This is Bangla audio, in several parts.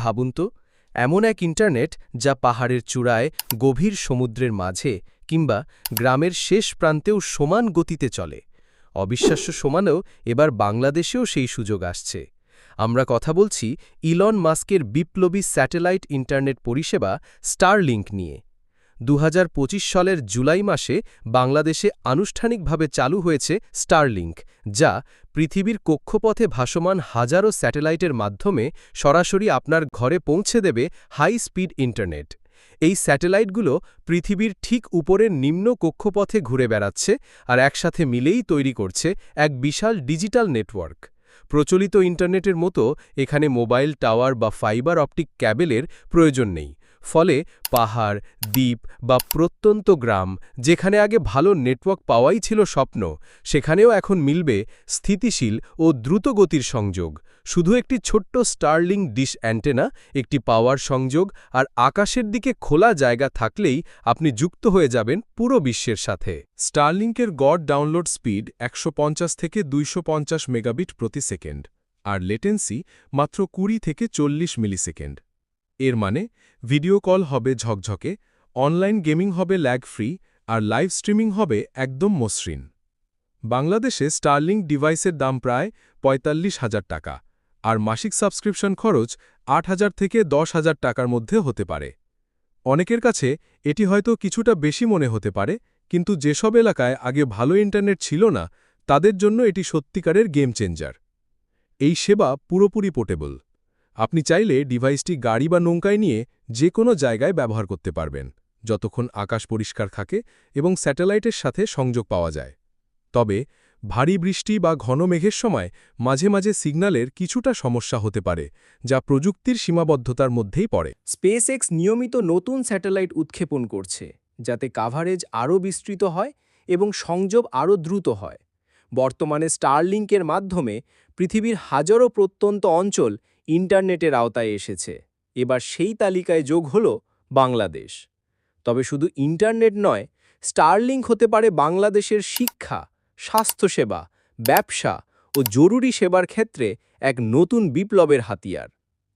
ভাবুন তো, এমন এক ইন্টারনেট যা পাহাড়ের চূড়ায়, গভীর সমুদ্রের মাঝে কিংবা গ্রামের শেষ প্রান্তেও সমান গতিতে চলে। অবিশ্বাস্য সমানেও এবার বাংলাদেশেও সেই সুযোগ আসছে। আমরা কথা বলছি ইলন মাস্কের বিপ্লবী স্যাটেলাইট ইন্টারনেট পরিষেবা স্টারলিংক নিয়ে। দু হাজার পঁচিশ সালের জুলাই মাসে বাংলাদেশে আনুষ্ঠানিকভাবে চালু হয়েছে স্টারলিংক, যা পৃথিবীর কক্ষপথে ভাসমান হাজারো স্যাটেলাইটের মাধ্যমে সরাসরি আপনার ঘরে পৌঁছে দেবে হাই স্পিড ইন্টারনেট। এই স্যাটেলাইটগুলো পৃথিবীর ঠিক উপরের নিম্ন কক্ষপথে ঘুরে বেড়াচ্ছে আর একসাথে মিলেই তৈরি করছে এক বিশাল ডিজিটাল নেটওয়ার্ক। প্রচলিত ইন্টারনেটের মতো এখানে মোবাইল, টাওয়ার বা ফাইবার অপটিক ক্যাবেলের প্রয়োজন নেই। ফলে পাহাড়, দ্বীপ বা প্রত্যন্ত গ্রাম, যেখানে আগে ভালো নেটওয়ার্ক পাওয়াই ছিল স্বপ্ন, সেখানেও এখন মিলবে স্থিতিশীল ও দ্রুতগতির সংযোগ। শুধু একটি ছোট্ট স্টারলিং ডিশ অ্যান্টেনা, একটি পাওয়ার সংযোগ আর আকাশের দিকে খোলা জায়গা থাকলেই আপনি যুক্ত হয়ে যাবেন পুরো বিশ্বের সাথে। স্টারলিংকের গড় ডাউনলোড স্পিড একশো পঞ্চাশ থেকে দুইশো পঞ্চাশ মেগাবিট প্রতি সেকেন্ড আর লেটেন্সি মাত্র কুড়ি থেকে চল্লিশ মিলিসেকেন্ড। এর মানে ভিডিও কল হবে ঝকঝকে অনলাইন গেমিং হবে ল্যাগ ফ্রি আর লাইভ স্ট্রিমিং হবে একদম মসৃণ। বাংলাদেশে স্টারলিং ডিভাইসের দাম প্রায় পঁয়তাল্লিশ হাজার টাকা, আর মাসিক সাবস্ক্রিপশন খরচ আট হাজার থেকে দশ হাজার টাকার মধ্যে হতে পারে। অনেকের কাছে এটি হয়তো কিছুটা বেশি মনে হতে পারে, কিন্তু যেসব এলাকায় আগে ভালো ইন্টারনেট ছিল না, তাদের জন্য এটি সত্যিকারের গেম চেঞ্জার এই সেবা পুরোপুরি পোর্টেবল আপনি চাইলে ডিভাইসটি গাড়ি বা নৌকায় নিয়ে যে কোনো জায়গায় ব্যবহার করতে পারবেন, যতক্ষণ আকাশ পরিষ্কার থাকে এবং স্যাটেলাইটের সাথে সংযোগ পাওয়া যায়। তবে, ভারী বৃষ্টি বা ঘন মেঘের সময় মাঝে মাঝে সিগন্যালের কিছুটা সমস্যা হতে পারে, যা প্রযুক্তির সীমাবদ্ধতার মধ্যেই পড়ে। স্পেসএক্স নিয়মিত নতুন স্যাটেলাইট উৎক্ষেপণ করছে, যাতে কাভারেজ আরও বিস্তৃত হয় এবং সংযোগ আরও দ্রুত হয়। বর্তমানে স্টারলিংকের মাধ্যমে পৃথিবীর হাজারো প্রত্যন্ত অঞ্চল ইন্টারনেটের আওতায় এসেছে। এবার সেই তালিকায় যোগ হল বাংলাদেশ। তবে শুধু ইন্টারনেট নয়, স্টারলিংক হতে পারে বাংলাদেশের শিক্ষা, স্বাস্থ্যসেবা, ব্যবসা ও জরুরি সেবার ক্ষেত্রে এক নতুন বিপ্লবের হাতিয়ার।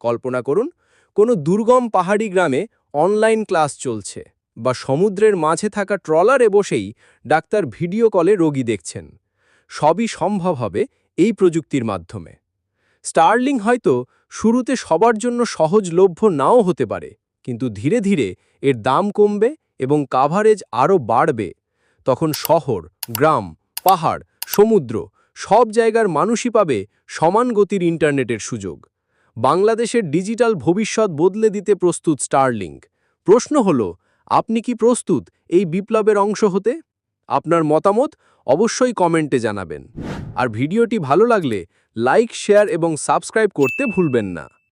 কল্পনা করুন, কোনো দুর্গম পাহাড়ি গ্রামে অনলাইন ক্লাস চলছে বা সমুদ্রের মাঝে থাকা ট্রলারে বসেই ডাক্তার ভিডিও কলে রোগী দেখছেন। সবই সম্ভব হবে এই প্রযুক্তির মাধ্যমে। স্টারলিং হয়তো শুরুতে সবার জন্য সহজলভ্য নাও হতে পারে, কিন্তু ধীরে ধীরে এর দাম কমবে এবং কাভারেজ আরও বাড়বে। তখন শহর, গ্রাম, পাহাড়, সমুদ্র সব জায়গার মানুষই পাবে সমান গতির ইন্টারনেটের সুযোগ। বাংলাদেশের ডিজিটাল ভবিষ্যৎ বদলে দিতে প্রস্তুত স্টারলিংক প্রশ্ন হল, আপনি কি প্রস্তুত এই বিপ্লবের অংশ হতে? আপনার মতামত অবশ্যই কমেন্টে জানাবেন। আর ভিডিওটি ভালো লাগলে লাইক শেয়ার এবং সাবস্ক্রাইব করতে ভুলবেন না।